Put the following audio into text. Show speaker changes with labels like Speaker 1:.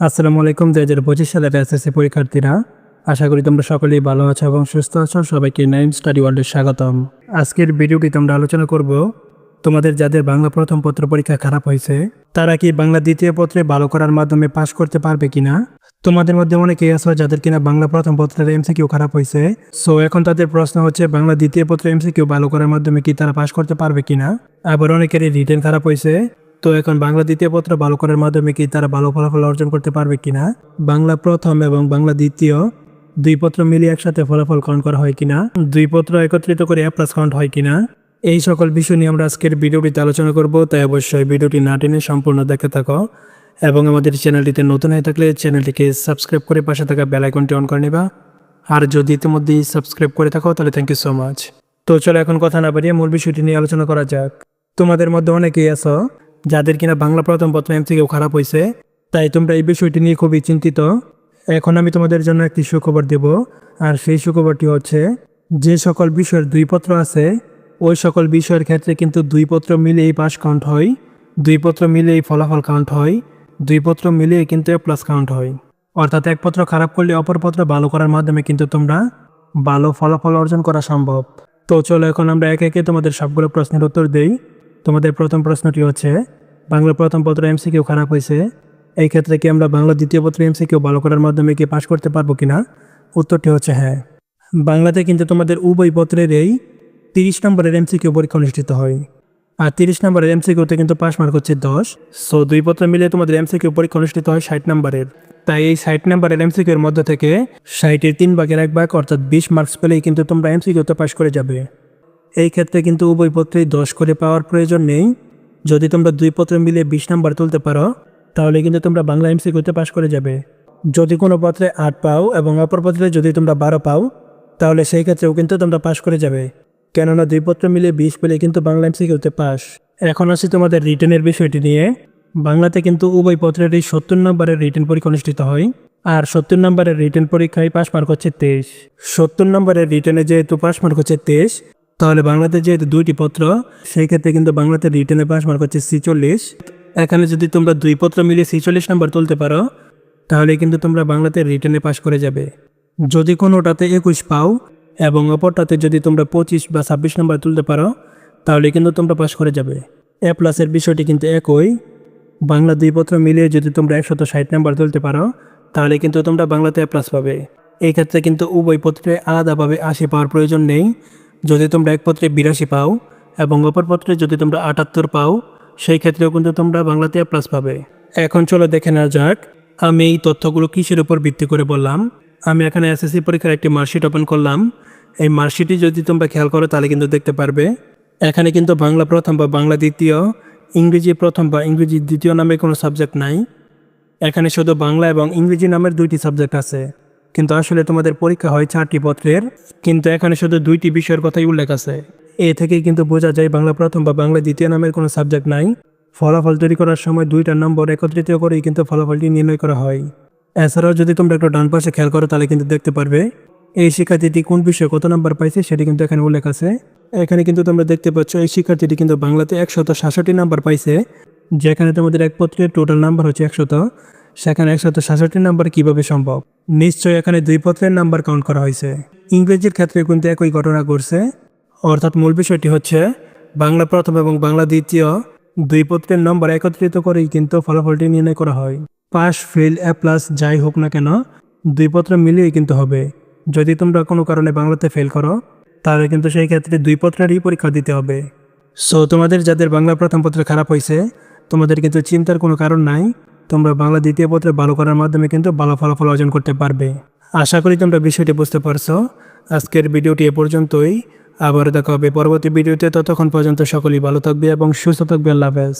Speaker 1: আসসালামু আলাইকুম, দুই হাজার পঁচিশ সালের এসএসসি পরীক্ষার্থীরা। আশা করি তোমরা সকলেই ভালো আছো এবং সুস্থ আছো। সবাইকে নাইন স্টাডি ওয়ার্ল্ডে স্বাগতম। আজকের ভিডিওটি তোমরা আলোচনা করব, তোমাদের যাদের বাংলা প্রথম পত্র পরীক্ষা খারাপ হয়েছে, তারা কি বাংলা দ্বিতীয় পত্রে ভালো করার মাধ্যমে পাশ করতে পারবে কিনা? তোমাদের মধ্যে অনেকেই আছো যাদের কিনা বাংলা প্রথম পত্রের এমসিকিউ খারাপ হয়েছে। সো এখন তাদের প্রশ্ন হচ্ছে, বাংলা দ্বিতীয় পত্রে এমসিকিউ ভালো করার মাধ্যমে কি তারা পাশ করতে পারবে কিনা? আবার অনেকেরই রিটেন খারাপ হয়েছে। তো এখন বাংলা দ্বিতীয় পত্র ভালো করার মাধ্যমে কি তারা ভালো ফলাফল অর্জন করতে পারবে কিনা? বাংলা প্রথম এবং বাংলা দ্বিতীয় দুই পত্র মিলিয়ে একসাথে ফলাফল কাউন্ট করা হয় কিনা? দুই পত্র একত্রিত করে এ প্লাস কাউন্ট হয় কিনা? এই সকল বিষয় নিয়ে আমরা আজকের ভিডিওটিতে আলোচনা করব, তাই অবশ্যই ভিডিওটি না টেনে সম্পূর্ণ দেখতে থাকো। এবং আমাদের চ্যানেলটিতে নতুন হয়ে থাকলে চ্যানেলটিকে সাবস্ক্রাইব করে পাশে থাকা বেল আইকনটি অন করে নেবা। আর যদি ইতিমধ্যেই সাবস্ক্রাইব করে থাকো, তাহলে থ্যাংক ইউ সো মাচ তো চলো এখন কথা না বাড়িয়ে মূল বিষয়টি নিয়ে আলোচনা করা যাক। তোমাদের মধ্যে অনেকেই আছো যাদের কিনা বাংলা প্রথম পত্র এমসিকিউ খারাপ হয়েছে তাই তোমরা এই বিষয়টি নিয়ে খুবই চিন্তিত। এখন আমি তোমাদের জন্য একটি সুখবর দেব, আর সেই সুখবরটি হচ্ছে, যে সকল বিষয়ের দুই পত্র আছে, ওই সকল বিষয়ের ক্ষেত্রে কিন্তু দুই পত্র মিলেই পাস কাউন্ট হয়, দুই পত্র মিলেই ফলাফল কাউন্ট হয়, দুই পত্র মিলিয়ে কিন্তু এ প্লাস কাউন্ট হয়। অর্থাৎ এক পত্র খারাপ করলে অপর পত্র ভালো করার মাধ্যমে কিন্তু তোমরা ভালো ফলাফল অর্জন করা সম্ভব। তো চলো এখন আমরা একে একে তোমাদের সবগুলো প্রশ্নের উত্তর দেই। তোমাদের প্রথম প্রশ্নটি হচ্ছে বাংলা প্রথম পত্র এমসিকিউ খারাপ হয়েছে। এই ক্ষেত্রে কি আমরা বাংলা দ্বিতীয় পত্র এমসিকিউ ভালো করার মাধ্যমে কি পাশ করতে পারব কিনা? উত্তরটি হচ্ছে হ্যাঁ। বাংলাতে কিন্তু তোমাদের উভয় পত্রের এই তিরিশ নম্বরের এমসি এমসিকিউ পরীক্ষা অনুষ্ঠিত হয়। আর তিরিশ নম্বরের এমসিকিউতে কিন্তু পাশ মার্ক হচ্ছে দশ। সো দুই পত্র মিলে তোমাদের এমসি এমসিকিউ পরীক্ষা অনুষ্ঠিত হয় ষাট নম্বরের। তাই এই ষাট নম্বরের এমসিকিউর মধ্যে থেকে ষাটের তিন ভাগের এক ভাগ, অর্থাৎ বিশ মার্কস পেলেই কিন্তু তোমরা এমসিকিউতে পাশ করে যাবে। এই ক্ষেত্রে কিন্তু উভয় পত্রেই দশ করে পাওয়ার প্রয়োজন নেই। যদি তোমরা দুই পত্র মিলে বিশ নাম্বার তুলতে পারো, তাহলে কিন্তু তোমরা বাংলা এমসিকিউতে পাশ করে যাবে। যদি কোনো পত্রে আট পাও এবং অপর পত্রে যদি তোমরা বারো পাও, তাহলে সেই ক্ষেত্রেও কিন্তু তোমরা পাশ করে যাবে। কেননা দুই পত্র মিলে বিশ পেলে কিন্তু বাংলা এমসিকিউতে পাস এখন আসি তোমাদের রিটার্নের বিষয়টি নিয়ে। বাংলাতে কিন্তু উভয় পত্রের এই সত্তর নম্বরের রিটার্ন পরীক্ষা অনুষ্ঠিত হয়, আর সত্তর নম্বরের রিটার্ন পরীক্ষায় পাস মার্ক হচ্ছে তেইশ। সত্তর নম্বরের রিটার্নে যেহেতু পাস মার্ক হচ্ছে তেইশ তাহলে বাংলাতে যেহেতু দুইটি পত্র, সেই ক্ষেত্রে কিন্তু বাংলাতে রিটেনে পাস মার্ক হচ্ছে ছিচল্লিশ। এখানে যদি তোমরা দুই পত্র মিলিয়ে ছিচল্লিশ নাম্বার তুলতে পারো, তাহলে কিন্তু তোমরা বাংলাতে রিটেনে পাস করে যাবে। যদি কোনোটাতে একুশ পাও এবং অপরটাতে যদি তোমরা পঁচিশ বা ছাব্বিশ নাম্বার তুলতে পারো, তাহলে কিন্তু তোমরা পাস করে যাবে। এ প্লাসের বিষয়টি কিন্তু একই। বাংলা দুই পত্র মিলিয়ে যদি তোমরা একশত ষাট নাম্বার তুলতে পারো, তাহলে কিন্তু তোমরা বাংলাতে এ প্লাস পাবে। এই ক্ষেত্রে কিন্তু উভয় পত্রে আলাদাভাবে আশি পাওয়ার প্রয়োজন নেই। যদি তোমরা এক পত্রে বিরাশি পাও এবং অপর পত্রে যদি তোমরা আটাত্তর পাও, সেই ক্ষেত্রেও কিন্তু তোমরা বাংলাতে প্লাস পাবে। এখন চলো দেখে নেওয়া যাক, আমি এই তথ্যগুলো কিসের উপর ভিত্তি করে বললাম? আমি এখানে এসএসসি পরীক্ষার একটি মার্কশিট ওপেন করলাম। এই মার্কশিটটি যদি তোমরা খেয়াল করো, তাহলে কিন্তু দেখতে পারবে। এখানে কিন্তু বাংলা প্রথম বা বাংলা দ্বিতীয়, ইংরেজি প্রথম বা ইংরেজি দ্বিতীয় নামে কোনো সাবজেক্ট নাই। এখানে শুধু বাংলা এবং ইংরেজি নামের দুইটি সাবজেক্ট আছে। কিন্তু আসলে তোমাদের পরীক্ষা হয় চারটি পত্রের, কিন্তু এখানে শুধু দুইটি বিষয়ের কথাই উল্লেখ আছে। এ থেকেই কিন্তু বোঝা যায় বাংলা প্রথম বা বাংলা দ্বিতীয় নামের কোনো সাবজেক্ট নাই। ফলাফল তৈরি করার সময় দুইটা নম্বর একত্রিত করেই কিন্তু ফলাফলটি নির্ণয় করা হয়। এছাড়াও যদি তোমরা একটু ডান পাশে খেয়াল করো, তাহলে কিন্তু দেখতে পারবে, এই শিক্ষার্থীটি কোন বিষয়ে কত নাম্বার পাইছে সেটি কিন্তু এখানে উল্লেখ আছে। এখানে কিন্তু তোমরা দেখতে পাচ্ছ, এই শিক্ষার্থীটি কিন্তু বাংলাতে একশত সাতষট্টি নাম্বার পাইছে, যেখানে তোমাদের এক পত্রের টোটাল নাম্বার হচ্ছে একশত। সেখানে একশত সাতষট্টি নাম্বার কীভাবে সম্ভব? নিশ্চয়ই এখানে দুই পত্রের নাম্বার কাউন্ট করা হয়েছে। ইংরেজির ক্ষেত্রে কিন্তু একই ঘটনা ঘটছে। অর্থাৎ মূল বিষয়টি হচ্ছে, বাংলা প্রথম এবং বাংলা দ্বিতীয় দুই পত্রের নম্বর একত্রিত করেই কিন্তু ফলাফলটি নির্ণয় করা হয়। পাস ফেল এ প্লাস যাই হোক না কেন, দুই পত্র মিলিয়েই কিন্তু হবে। যদি তোমরা কোনো কারণে বাংলাতে ফেল করো, তাহলে কিন্তু সেই ক্ষেত্রে দুই পত্রেরই পরীক্ষা দিতে হবে। সো তোমাদের যাদের বাংলা প্রথম পত্রে খারাপ হয়েছে, তোমাদের কিন্তু চিন্তার কোনো কারণ নাই। তোমরা বাংলা দ্বিতীয় পত্রে ভালো করার মাধ্যমে কিন্তু ভালো ফলাফল অর্জন করতে পারবে। আশা করি তোমরা বিষয়টি বুঝতে পারছ। আজকের ভিডিওটি এ পর্যন্তই। আবার দেখা হবে পরবর্তী ভিডিওতে। ততক্ষণ পর্যন্ত সকলেই ভালো থাকবে এবং সুস্থ থাকবে। আল্লাহ হাফেজ।